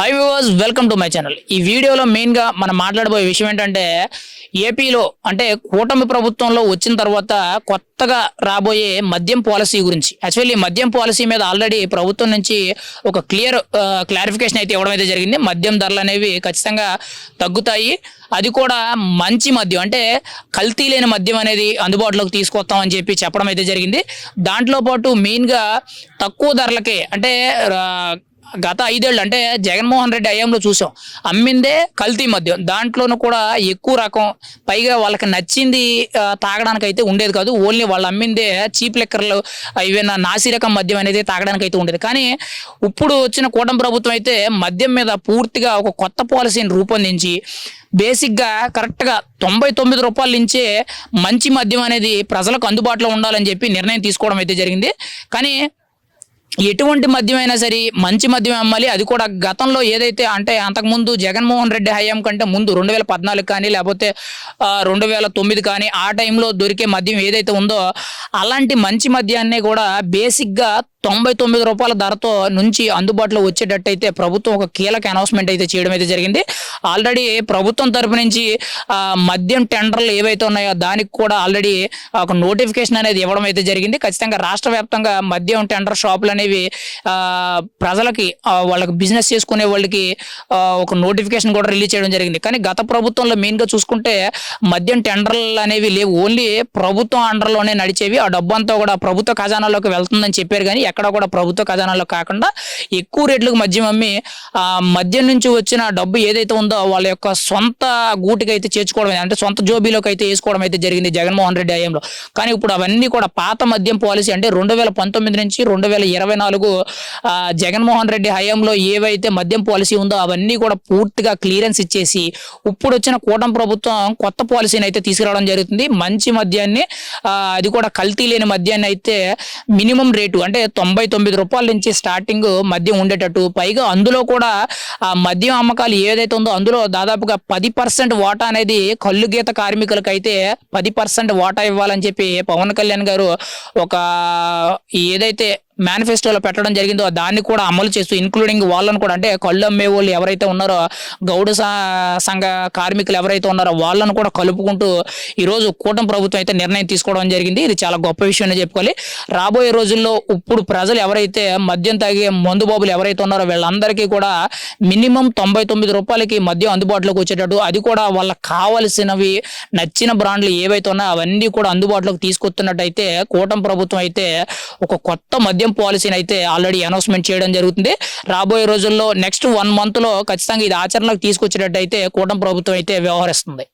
Hi viewers welcome to my channel ఈ వీడియోలో మెయిన్గా మనం మాట్లాడబోయే విషయం ఏంటంటే ఏపీలో అంటే కూటమి ప్రభుత్వంలో వచ్చిన తర్వాత కొత్తగా రాబోయే మద్యం పాలసీ గురించి. యాక్చువల్లీ మద్యం పాలసీ మీద ఆల్రెడీ ప్రభుత్వం నుంచి ఒక క్లియర్ క్లారిఫికేషన్ అయితే ఇవ్వడం అయితే జరిగింది. మద్యం ధరలు అనేవి ఖచ్చితంగా తగ్గుతాయి. అది కూడా మంచి మద్యం అంటే కల్తీ లేని మద్యం అనేది అందుబాటులోకి తీసుకొస్తామని చెప్పి చెప్పడం అయితే జరిగింది. దాంట్లో పాటు మెయిన్గా తక్కువ ధరలకే అంటే గత ఐదేళ్ళు అంటే జగన్మోహన్ రెడ్డి హయాంలో చూసాం. అమ్మిందే కల్తీ మద్యం. దాంట్లోనూ కూడా ఎక్కువ రకం పైగా వాళ్ళకి నచ్చింది తాగడానికి అయితే ఉండేది కాదు. ఓన్లీ వాళ్ళు అమ్మిందే చీప్ లెక్కర్లు ఏవైనా నాసి రకం మద్యం అనేది తాగడానికి అయితే ఉండేది. కానీ ఇప్పుడు వచ్చిన కూటమి ప్రభుత్వం అయితే మద్యం మీద పూర్తిగా ఒక కొత్త పాలసీని రూపొందించి బేసిక్గా కరెక్ట్గా తొంభై తొమ్మిది రూపాయల నుంచే మంచి మద్యం అనేది ప్రజలకు అందుబాటులో ఉండాలని చెప్పి నిర్ణయం తీసుకోవడం అయితే జరిగింది. కానీ ఎటువంటి మద్యం అయినా సరే మంచి మద్యం అమ్మాలి. అది కూడా గతంలో ఏదైతే అంటే అంతకుముందు జగన్మోహన్ రెడ్డి హయాం కంటే ముందు రెండు వేల పద్నాలుగు కానీ లేకపోతే రెండు వేల తొమ్మిది కానీ ఆ టైంలో దొరికే మద్యం ఏదైతే ఉందో అలాంటి మంచి మద్యాన్ని కూడా బేసిక్గా తొంభై తొమ్మిది రూపాయల ధరతో నుంచి అందుబాటులో వచ్చేటట్టయితే ప్రభుత్వం ఒక కీలక అనౌన్స్మెంట్ అయితే చేయడం అయితే జరిగింది. ఆల్రెడీ ప్రభుత్వం తరపు నుంచి మద్యం టెండర్లు ఏవైతే ఉన్నాయో దానికి కూడా ఆల్రెడీ ఒక నోటిఫికేషన్ అనేది ఇవ్వడం అయితే జరిగింది. ఖచ్చితంగా రాష్ట్ర వ్యాప్తంగా మద్యం టెండర్ షాపులు అనేవి ప్రజలకి వాళ్ళకి బిజినెస్ చేసుకునే వాళ్ళకి ఒక నోటిఫికేషన్ కూడా రిలీజ్ చేయడం జరిగింది. కానీ గత ప్రభుత్వంలో మెయిన్గా చూసుకుంటే మద్యం టెండర్లు అనేవి లేవు. ఓన్లీ ప్రభుత్వం అండర్లోనే నడిచేవి. ఆ డబ్బు అంతా కూడా ప్రభుత్వ ఖజానాలోకి వెళ్తుందని చెప్పారు. కానీ ఎక్కడ కూడా ప్రభుత్వ ఖజానాలో కాకుండా ఎక్కువ రేట్లకు మద్యం అమ్మి ఆ మద్యం నుంచి వచ్చిన డబ్బు ఏదైతే ఉందో వాళ్ళ యొక్క సొంత గూటికి అయితే చేర్చుకోవడం అంటే సొంత జోబీలోకి అయితే వేసుకోవడం అయితే జరిగింది జగన్మోహన్ రెడ్డి హయాంలో. కానీ ఇప్పుడు అవన్నీ కూడా పాత మద్యం పాలసీ అంటే రెండు వేల పంతొమ్మిది నుంచి రెండు వేల ఇరవై నాలుగు జగన్మోహన్ రెడ్డి హయాంలో ఏవైతే మద్యం పాలసీ ఉందో అవన్నీ కూడా పూర్తిగా క్లియరెన్స్ ఇచ్చేసి ఇప్పుడు వచ్చిన కూటమి ప్రభుత్వం కొత్త పాలసీని అయితే తీసుకురావడం జరుగుతుంది. మంచి మద్యాన్ని అది కూడా కల్తీ లేని మద్యాన్ని అయితే మినిమం రేటు అంటే తొంభై తొమ్మిది రూపాయల నుంచి స్టార్టింగ్ మద్యం ఉండేటట్టు. పైగా అందులో కూడా ఆ మద్యం అమ్మకాలు ఏదైతే ఉందో అందులో దాదాపుగా పది పర్సెంట్ వాటా అనేది కళ్ళు గీత కార్మికులకు అయితే పది పర్సెంట్ వాటా ఇవ్వాలని చెప్పి పవన్ కళ్యాణ్ గారు ఒక ఏదైతే మేనిఫెస్టోలో పెట్టడం జరిగిందో దాన్ని కూడా అమలు చేస్తూ ఇన్క్లూడింగ్ వాళ్ళని కూడా అంటే కళ్ళు అమ్మే వాళ్ళు ఎవరైతే ఉన్నారో గౌడ సా- సంఘ కార్మికులు ఎవరైతే ఉన్నారో వాళ్ళను కూడా కలుపుకుంటూ ఈరోజు కూటమి ప్రభుత్వం అయితే నిర్ణయం తీసుకోవడం జరిగింది. ఇది చాలా గొప్ప విషయం చెప్పుకోవాలి. రాబోయే రోజుల్లో ఇప్పుడు ప్రజలు ఎవరైతే మద్యం తాగే మందు బాబులు ఎవరైతే ఉన్నారో వీళ్ళందరికీ కూడా మినిమం తొంభై తొమ్మిది రూపాయలకి మద్యం అందుబాటులోకి వచ్చేటట్టు అది కూడా వాళ్ళకి కావలసినవి నచ్చిన బ్రాండ్లు ఏవైతే ఉన్నాయో అవన్నీ కూడా అందుబాటులోకి తీసుకొస్తున్నట్టయితే కూటమి ప్రభుత్వం అయితే ఒక కొత్త మద్యం పాలసీని అయితే ఆల్రెడీ అనౌన్స్మెంట్ చేయడం జరుగుతుంది. రాబోయే రోజుల్లో నెక్స్ట్ వన్ మంత్లో ఖచ్చితంగా ఇది ఆచరణలోకి తీసుకొచ్చేటట్టయితే కూటమి ప్రభుత్వం అయితే వ్యవహరిస్తుంది.